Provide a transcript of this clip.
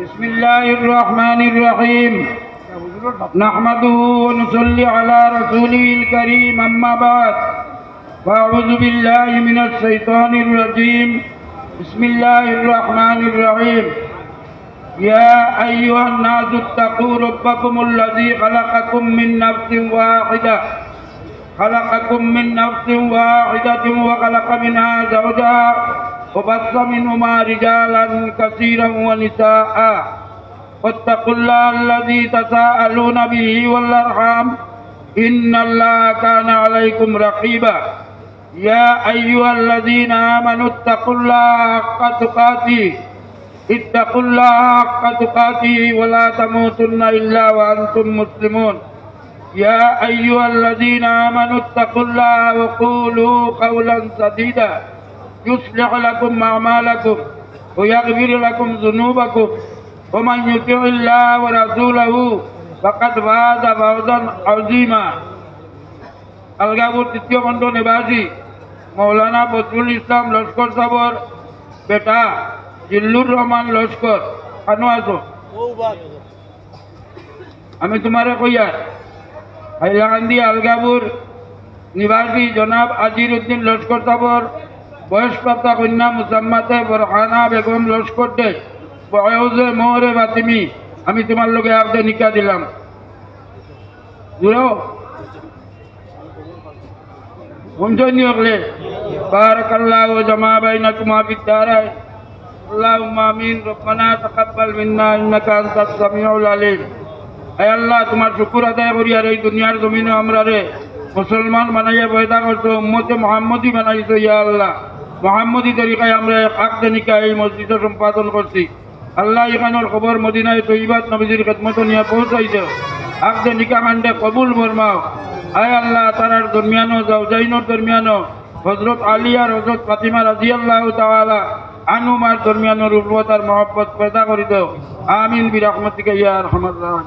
بسم الله الرحمن الرحيم نحمده ونصلي على رسوله الكريم أما بعد فأعوذ بالله من الشيطان الرجيم بسم الله الرحمن الرحيم يا أيها الناس اتقوا ربكم الذي خلقكم من نفس واحدة خلقكم من نفس واحدة وخلق منها زوجها وبث منهما رجالا كثيرا ونساء. واتقوا الله الذي تساءلون به والأرحام. إن الله كان عليكم رقيبا. يا أيها الذين آمنوا اتقوا الله حق تقاته. اتقوا الله حق تقاته ولا تموتن إلا وأنتم مسلمون. يا أيها الذين آمنوا اتقوا الله وقولوا قولا سديدا يصلح لكم أعمالكم ويغفر لكم ذنوبكم ومن يطع الله ورسوله فقد فاز فوزا عظيما আলগাপুর তৃতীয় খণ্ড নিবাসী মৌলানা বদরুল ইসলাম লস্কর সাবর বেটা জিল্লুর রহমান লস্কর কানো আছো আমি তোমারে কইয়ার হাইলাকান্দি আলগাপুর নিবাসী জনাব আজির উদ্দিন লস্কর সাবর বয়সপ্রাপ্ত কন্যা মুসাম্মাতে বরহানা বেগম লস্কর দে বয়সে মোহরে বাতিমি আমি তোমার লোকে আবদে নিকা দিলাম জুড়ো শুনছনি হকলে بارك الله وجمع بينكما في الدارين اللهم امين ربنا تقبل منا انك انت السميع العليم হে আল্লাহ, তোমার শুকুর আদায় করি আর এই দুনিয়ার জমিনে আমরা রে মুসলমান বানাইয়া পয়দা করছ, উম্মতে মোহাম্মদী বানাইছো, ইয়া আল্লাহ। মোহাম্মদী তরিকায় আমরা আকদে নিকা এই মসজিদে সম্পাদন করছি। আল্লাহ এখানোর খবর মদিনায় তৈবাত নবীজির খেদমত নিয়ে পৌঁছাইছে। আকদে নিকা কাণ্ডে কবুল বরমাও আয় আল্লাহ, তারার দরমিয়ানো জাউজাইনোর দরমিয়ানো হজরত আলী আর হজরত ফাতিমা রাজি আল্লাহ তাআলা আনুমার দরমিয়ানোর উর্বতার মহব্বত পয়দা করি দাও আমিন বিরহমতিকে ইয়া রহমান।